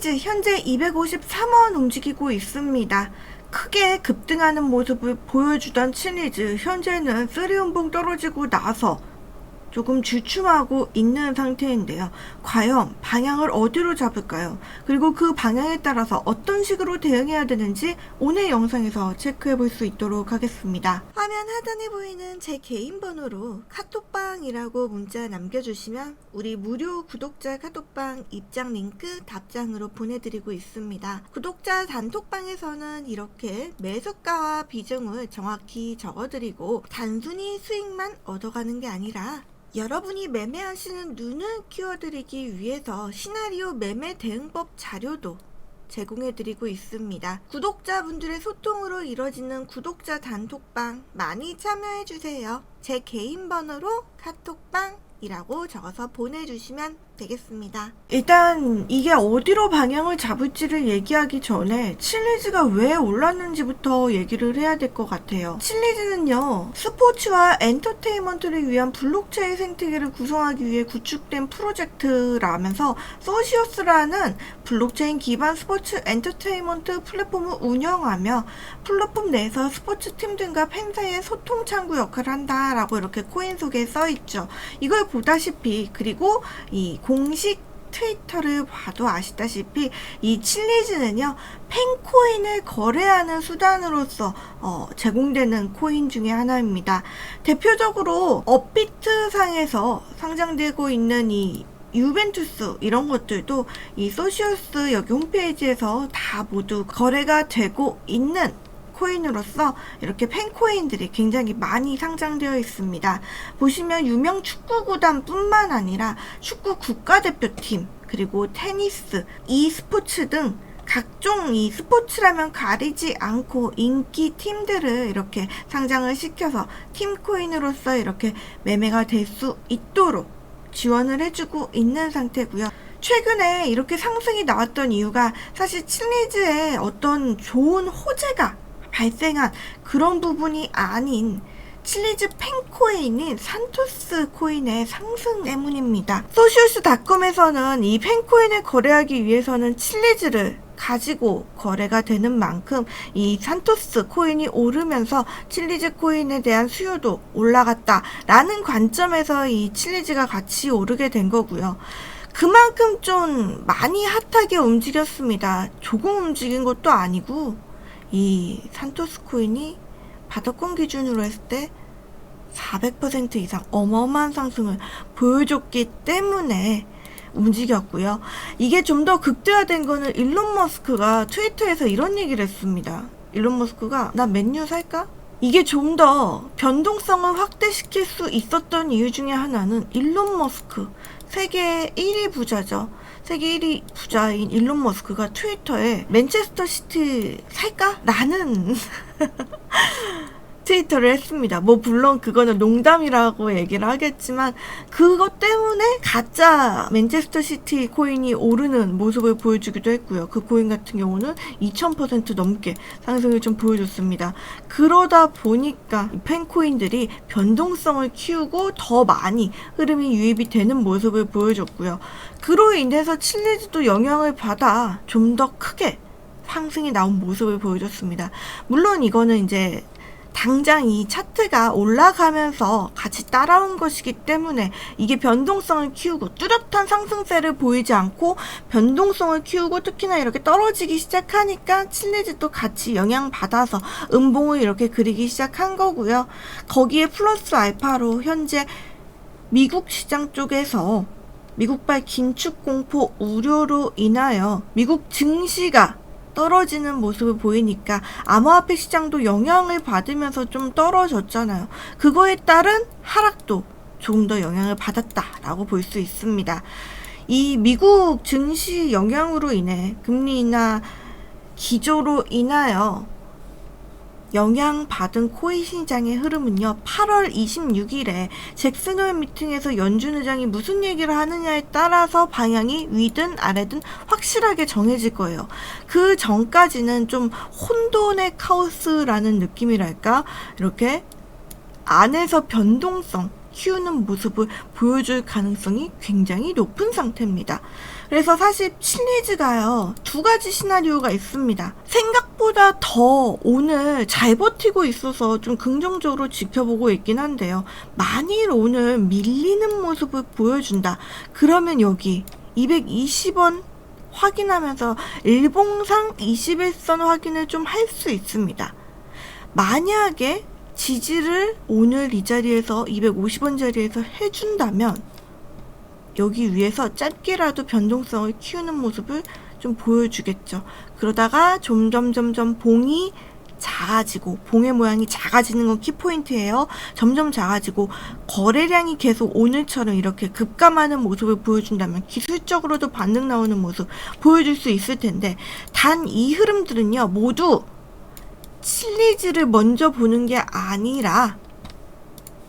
칠리즈 현재 253원 움직이고 있습니다. 크게 급등하는 모습을 보여주던 칠리즈 현재는 쓰리운봉 떨어지고 나서 조금 주춤하고 있는 상태인데요. 과연 방향을 어디로 잡을까요? 그리고 그 방향에 따라서 어떤 식으로 대응해야 되는지 오늘 영상에서 체크해 볼 수 있도록 하겠습니다. 화면 하단에 보이는 제 개인 번호로 카톡방이라고 문자 남겨주시면 우리 무료 구독자 카톡방 입장 링크 답장으로 보내드리고 있습니다. 구독자 단톡방에서는 이렇게 매수가와 비중을 정확히 적어드리고 단순히 수익만 얻어가는 게 아니라 여러분이 매매하시는 눈을 키워드리기 위해서 시나리오 매매 대응법 자료도 제공해드리고 있습니다. 구독자분들의 소통으로 이뤄지는 구독자 단톡방 많이 참여해주세요. 제 개인 번호로 카톡방이라고 적어서 보내주시면 되겠습니다. 일단 이게 어디로 방향을 잡을지를 얘기하기 전에 칠리즈가 왜 올랐는지부터 얘기를 해야 될 것 같아요. 칠리즈는요, 스포츠와 엔터테인먼트를 위한 블록체인 생태계를 구성하기 위해 구축된 프로젝트라면서 소시오스라는 블록체인 기반 스포츠 엔터테인먼트 플랫폼을 운영하며 플랫폼 내에서 스포츠 팀 등과 팬 사이의 소통 창구 역할을 한다라고 이렇게 코인 속에 써 있죠. 이걸 보다시피 그리고 이 공식 트위터를 봐도 아시다시피 이 칠리즈는요 팬코인을 거래하는 수단으로서 어, 제공되는 코인 중에 하나입니다. 대표적으로 업비트 상에서 상장되고 있는 이 유벤투스 이런 것들도 이 소시오스 여기 홈페이지에서 다 모두 거래가 되고 있는 코인으로서 이렇게 팬코인들이 굉장히 많이 상장되어 있습니다. 보시면 유명 축구 구단뿐만 아니라 축구 국가대표팀 그리고 테니스, e스포츠 등 각종 이 스포츠라면 가리지 않고 인기 팀들을 이렇게 상장을 시켜서 팀 코인으로서 이렇게 매매가 될 수 있도록 지원을 해주고 있는 상태고요. 최근에 이렇게 상승이 나왔던 이유가 사실 칠리즈의 어떤 좋은 호재가 발생한 그런 부분이 아닌 칠리즈 팬코인인 산토스 코인의 상승 때문입니다. 소시오스닷컴에서는 이 팬코인을 거래하기 위해서는 칠리즈를 가지고 거래가 되는 만큼 이 산토스 코인이 오르면서 칠리즈 코인에 대한 수요도 올라갔다라는 관점에서 이 칠리즈가 같이 오르게 된 거고요. 그만큼 좀 많이 핫하게 움직였습니다. 조금 움직인 것도 아니고 이 산토스 코인이 바닥권 기준으로 했을 때 400% 이상 어마어마한 상승을 보여줬기 때문에 움직였고요. 이게 좀 더 극대화된 거는 일론 머스크가 트위터에서 이런 얘기를 했습니다. 일론 머스크가 나 맨유 살까? 이게 좀 더 변동성을 확대시킬 수 있었던 이유 중에 하나는 일론 머스크 세계 1위 부자죠. 세계 1위 부자인 일론 머스크가 트위터에 맨체스터 시티 살까? 라는 트위터를 했습니다. 뭐 물론 그거는 농담이라고 얘기를 하겠지만 그것 때문에 가짜 맨체스터 시티 코인이 오르는 모습을 보여주기도 했고요. 그 코인 같은 경우는 2000% 넘게 상승을 좀 보여줬습니다. 그러다 보니까 이 팬코인들이 변동성을 키우고 더 많이 흐름이 유입이 되는 모습을 보여줬고요. 그로 인해서 칠리즈도 영향을 받아 좀 더 크게 상승이 나온 모습을 보여줬습니다. 물론 이거는 이제 당장 이 차트가 올라가면서 같이 따라온 것이기 때문에 이게 변동성을 키우고 뚜렷한 상승세를 보이지 않고 변동성을 키우고 특히나 이렇게 떨어지기 시작하니까 칠레즈도 같이 영향받아서 음봉을 이렇게 그리기 시작한 거고요. 거기에 플러스 알파로 현재 미국 시장 쪽에서 미국발 긴축 공포 우려로 인하여 미국 증시가 떨어지는 모습을 보이니까 암호화폐 시장도 영향을 받으면서 좀 떨어졌잖아요. 그거에 따른 하락도 조금 더 영향을 받았다라고 볼 수 있습니다. 이 미국 증시 영향으로 인해 금리 인하 기조로 인하여 영향받은 코인 시장의 흐름은요, 8월 26일에 잭슨홀 미팅에서 연준 의장이 무슨 얘기를 하느냐에 따라서 방향이 위든 아래든 확실하게 정해질 거예요. 그 전까지는 좀 혼돈의 카오스라는 느낌이랄까? 이렇게 안에서 변동성, 키우는 모습을 보여줄 가능성이 굉장히 높은 상태입니다. 그래서 사실 칠리즈가요, 두 가지 시나리오가 있습니다. 생각보다 더 오늘 잘 버티고 있어서 좀 긍정적으로 지켜보고 있긴 한데요. 만일 오늘 밀리는 모습을 보여준다. 그러면 여기 220원 확인하면서 일봉상 21선 확인을 좀 할 수 있습니다. 만약에 지지를 오늘 이 자리에서 250원 자리에서 해준다면 여기 위에서 짧게라도 변동성을 키우는 모습을 좀 보여주겠죠. 그러다가 점점 점점 봉이 작아지고 봉의 모양이 작아지는 건 키포인트예요. 점점 작아지고 거래량이 계속 오늘처럼 이렇게 급감하는 모습을 보여준다면 기술적으로도 반등 나오는 모습 보여줄 수 있을 텐데 단 이 흐름들은요 모두 칠리즈를 먼저 보는 게 아니라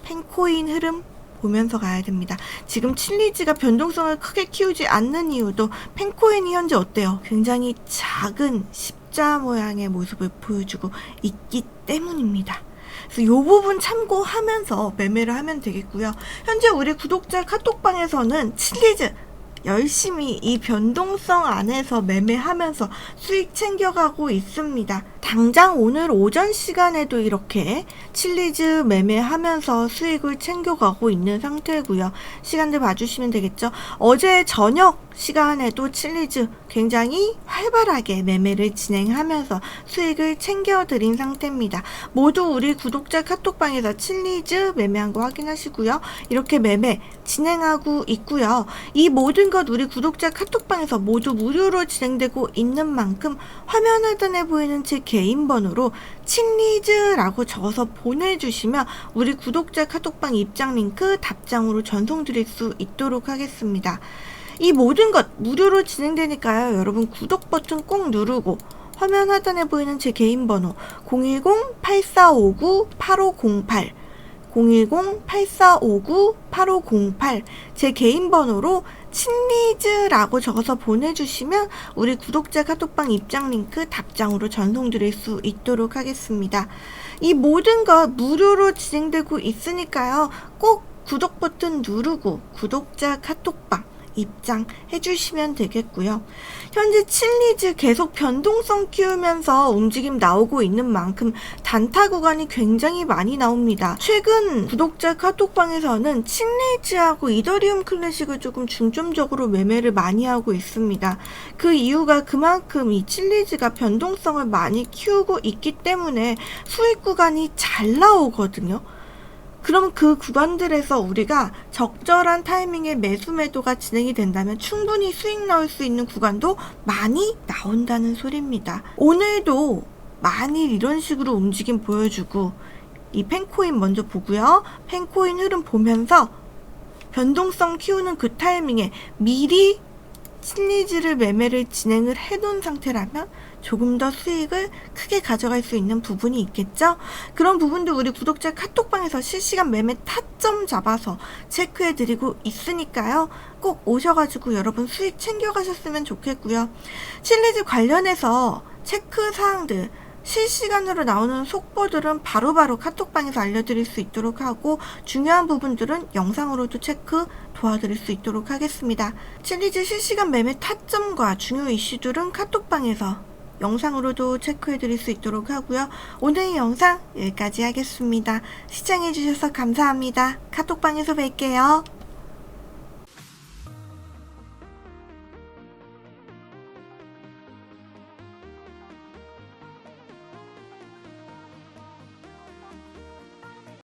펜코인 흐름 보면서 가야 됩니다. 지금 칠리즈가 변동성을 크게 키우지 않는 이유도 펜코인이 현재 어때요? 굉장히 작은 십자 모양의 모습을 보여주고 있기 때문입니다. 그래서 이 부분 참고하면서 매매를 하면 되겠고요. 현재 우리 구독자 카톡방에서는 칠리즈 열심히 이 변동성 안에서 매매하면서 수익 챙겨가고 있습니다. 당장 오늘 오전 시간에도 이렇게 칠리즈 매매하면서 수익을 챙겨가고 있는 상태고요. 시간들 봐주시면 되겠죠. 어제 저녁 시간에도 칠리즈 굉장히 활발하게 매매를 진행하면서 수익을 챙겨드린 상태입니다. 모두 우리 구독자 카톡방에서 칠리즈 매매한 거 확인하시고요. 이렇게 매매 진행하고 있고요. 이 모든 것 우리 구독자 카톡방에서 모두 무료로 진행되고 있는 만큼 화면 하단에 보이는 제 개인 번호로 칠리즈라고 적어서 보내주시면 우리 구독자 카톡방 입장 링크 답장으로 전송드릴 수 있도록 하겠습니다. 이 모든 것 무료로 진행되니까요. 여러분 구독 버튼 꼭 누르고 화면 하단에 보이는 제 개인 번호 010-8459-8508 010-8459-8508 제 개인 번호로 친리즈라고 적어서 보내주시면 우리 구독자 카톡방 입장 링크 답장으로 전송드릴 수 있도록 하겠습니다. 이 모든 것 무료로 진행되고 있으니까요. 꼭 구독 버튼 누르고 구독자 카톡방 입장해 주시면 되겠고요. 현재 칠리즈 계속 변동성 키우면서 움직임 나오고 있는 만큼 단타 구간이 굉장히 많이 나옵니다. 최근 구독자 카톡방에서는 칠리즈하고 이더리움 클래식을 조금 중점적으로 매매를 많이 하고 있습니다. 그 이유가 그만큼 이 칠리즈가 변동성을 많이 키우고 있기 때문에 수익 구간이 잘 나오거든요. 그럼 그 구간들에서 우리가 적절한 타이밍에 매수 매도가 진행이 된다면 충분히 수익 나올 수 있는 구간도 많이 나온다는 소리입니다. 오늘도 만일 이런 식으로 움직임 보여주고 이 펜코인 먼저 보고요. 펜코인 흐름 보면서 변동성 키우는 그 타이밍에 미리 칠리즈를 매매를 진행을 해놓은 상태라면 조금 더 수익을 크게 가져갈 수 있는 부분이 있겠죠? 그런 부분도 우리 구독자 카톡방에서 실시간 매매 타점 잡아서 체크해드리고 있으니까요. 꼭 오셔가지고 여러분 수익 챙겨가셨으면 좋겠고요. 칠리즈 관련해서 체크 사항들 실시간으로 나오는 속보들은 바로 바로 카톡방에서 알려드릴 수 있도록 하고 중요한 부분들은 영상으로도 체크 도와드릴 수 있도록 하겠습니다. 칠리즈 실시간 매매 타점과 중요 이슈들은 카톡방에서 영상으로도 체크해드릴 수 있도록 하고요. 오늘 의 영상 여기까지 하겠습니다. 시청해주셔서 감사합니다. 카톡방에서 뵐게요.